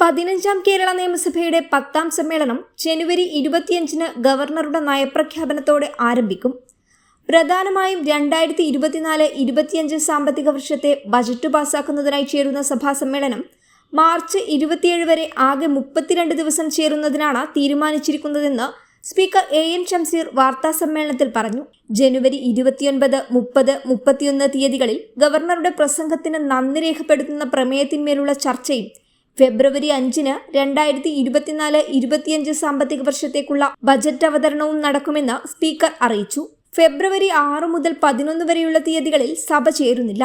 പതിനഞ്ചാം കേരള നിയമസഭയുടെ പത്താം സമ്മേളനം ജനുവരി ഇരുപത്തിയഞ്ചിന് ഗവർണറുടെ നയപ്രഖ്യാപനത്തോടെ ആരംഭിക്കും. പ്രധാനമായും രണ്ടായിരത്തി ഇരുപത്തിനാല് ഇരുപത്തിയഞ്ച് സാമ്പത്തിക വർഷത്തെ ബജറ്റ് പാസാക്കുന്നതിനായി ചേരുന്ന സഭാ സമ്മേളനം മാർച്ച് ഇരുപത്തിയേഴ് വരെ ആകെ മുപ്പത്തിരണ്ട് ദിവസം ചേരുന്നതിനാണ് തീരുമാനിച്ചിരിക്കുന്നതെന്ന് സ്പീക്കർ എ എൻ ഷംസീർ വാർത്താ സമ്മേളനത്തിൽ പറഞ്ഞു. ജനുവരി ഇരുപത്തിയൊൻപത് മുപ്പത് മുപ്പത്തിയൊന്ന് തീയതികളിൽ ഗവർണറുടെ പ്രസംഗത്തിന് നന്ദി രേഖപ്പെടുത്തുന്ന പ്രമേയത്തിന്മേലുള്ള ചർച്ചയും ഫെബ്രുവരി അഞ്ചിന് രണ്ടായിരത്തി ഇരുപത്തിനാല് ഇരുപത്തിയഞ്ച് സാമ്പത്തിക വർഷത്തേക്കുള്ള ബജറ്റ് അവതരണവും നടക്കുമെന്ന് സ്പീക്കർ അറിയിച്ചു. ഫെബ്രുവരി ആറ് മുതൽ പതിനൊന്ന് വരെയുള്ള തീയതികളിൽ സഭ ചേരുന്നില്ല.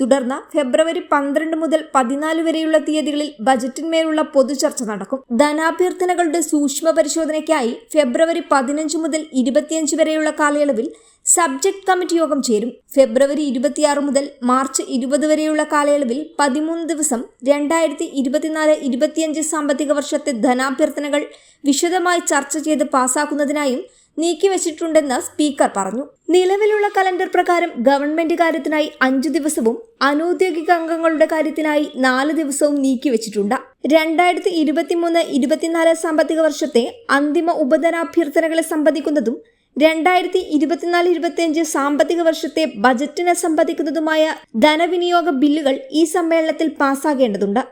തുടർന്ന് ഫെബ്രുവരി പന്ത്രണ്ട് മുതൽ പതിനാല് വരെയുള്ള തീയതികളിൽ ബജറ്റിന്മേലുള്ള പൊതുചർച്ച നടക്കും. ധനാഭ്യർത്ഥനകളുടെ സൂക്ഷ്മ പരിശോധനയ്ക്കായി ഫെബ്രുവരി പതിനഞ്ച് മുതൽ ഇരുപത്തിയഞ്ച് വരെയുള്ള കാലയളവിൽ സബ്ജക്ട് കമ്മിറ്റി യോഗം ചേരും. ഫെബ്രുവരി ഇരുപത്തിയാറ് മുതൽ മാർച്ച് ഇരുപത് വരെയുള്ള കാലയളവിൽ പതിമൂന്ന് ദിവസം രണ്ടായിരത്തി ഇരുപത്തിനാല് ഇരുപത്തിയഞ്ച് സാമ്പത്തിക വർഷത്തെ ധനാഭ്യർത്ഥനകൾ വിശദമായി ചർച്ച ചെയ്ത് പാസാക്കുന്നതിനായും നീക്കിവച്ചിട്ടുണ്ടെന്ന് സ്പീക്കർ പറഞ്ഞു. നിലവിലുള്ള കലണ്ടർ പ്രകാരം ഗവൺമെന്റ് കാര്യത്തിനായി അഞ്ചു ദിവസവും അനൌദ്യോഗിക അംഗങ്ങളുടെ കാര്യത്തിനായി നാല് ദിവസവും നീക്കിവച്ചിട്ടുണ്ട്. രണ്ടായിരത്തി ഇരുപത്തിമൂന്ന് ഇരുപത്തിനാല് സാമ്പത്തിക വർഷത്തെ അന്തിമ ഉപധനാഭ്യർത്ഥനകളെ സംബന്ധിക്കുന്നതും രണ്ടായിരത്തി ഇരുപത്തിനാല് ഇരുപത്തിയഞ്ച് സാമ്പത്തിക വർഷത്തെ ബജറ്റിനെ സംബന്ധിക്കുന്നതുമായ ധനവിനിയോഗ ബില്ലുകൾ ഈ സമ്മേളനത്തിൽ പാസ്സാകേണ്ടതുണ്ട്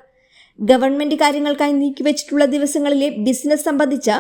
ഗവൺമെന്റ് കാര്യങ്ങൾക്കായി നീക്കിവച്ചിട്ടുള്ള ദിവസങ്ങളിലെ ബിസിനസ് സംബന്ധിച്ച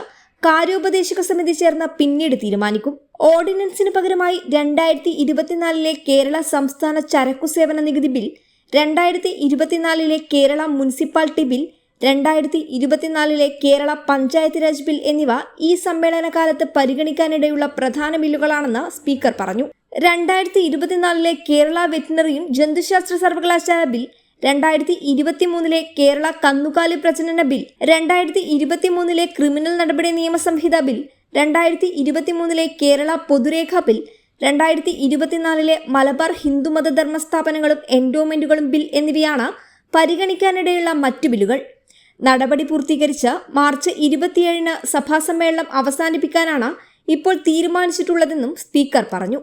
കാര്യോപദേശക സമിതി ചേർന്ന പിന്നീട് തീരുമാനിക്കും. ഓർഡിനൻസിന് പകരമായി രണ്ടായിരത്തി ഇരുപത്തിനാലിലെ കേരള സംസ്ഥാന ചരക്കു സേവന നികുതി ബിൽ രണ്ടായിരത്തി ഇരുപത്തിനാലിലെ കേരള മുനിസിപ്പാലിറ്റി ബിൽ രണ്ടായിരത്തി ഇരുപത്തിനാലിലെ കേരള പഞ്ചായത്ത് രാജ് ബിൽ എന്നിവ ഈ സമ്മേളന കാലത്ത് പരിഗണിക്കാനിടയുള്ള പ്രധാന ബില്ലുകളാണെന്ന് സ്പീക്കർ പറഞ്ഞു. രണ്ടായിരത്തി ഇരുപത്തിനാലിലെ കേരള വെറ്റിനറിയും ജന്തുശാസ്ത്ര സർവകലാശാല ബിൽ രണ്ടായിരത്തി ഇരുപത്തിമൂന്നിലെ കേരള കന്നുകാലി പ്രജനന ബിൽ രണ്ടായിരത്തി ഇരുപത്തിമൂന്നിലെ ക്രിമിനൽ നടപടി നിയമസംഹിത ബിൽ രണ്ടായിരത്തി ഇരുപത്തിമൂന്നിലെ കേരള പൊതുരേഖ ബിൽ രണ്ടായിരത്തി ഇരുപത്തിനാലിലെ മലബാർ ഹിന്ദുമത ധർമ്മസ്ഥാപനങ്ങളും എൻഡോമെന്റുകളും ബിൽ എന്നിവയാണ് പരിഗണിക്കാനിടയുള്ള മറ്റു ബില്ലുകൾ. നടപടി പൂർത്തീകരിച്ച് മാർച്ച് ഇരുപത്തിയേഴിന് സഭാസമ്മേളനം അവസാനിപ്പിക്കാനാണ് ഇപ്പോൾ തീരുമാനിച്ചിട്ടുള്ളതെന്നും സ്പീക്കർ പറഞ്ഞു.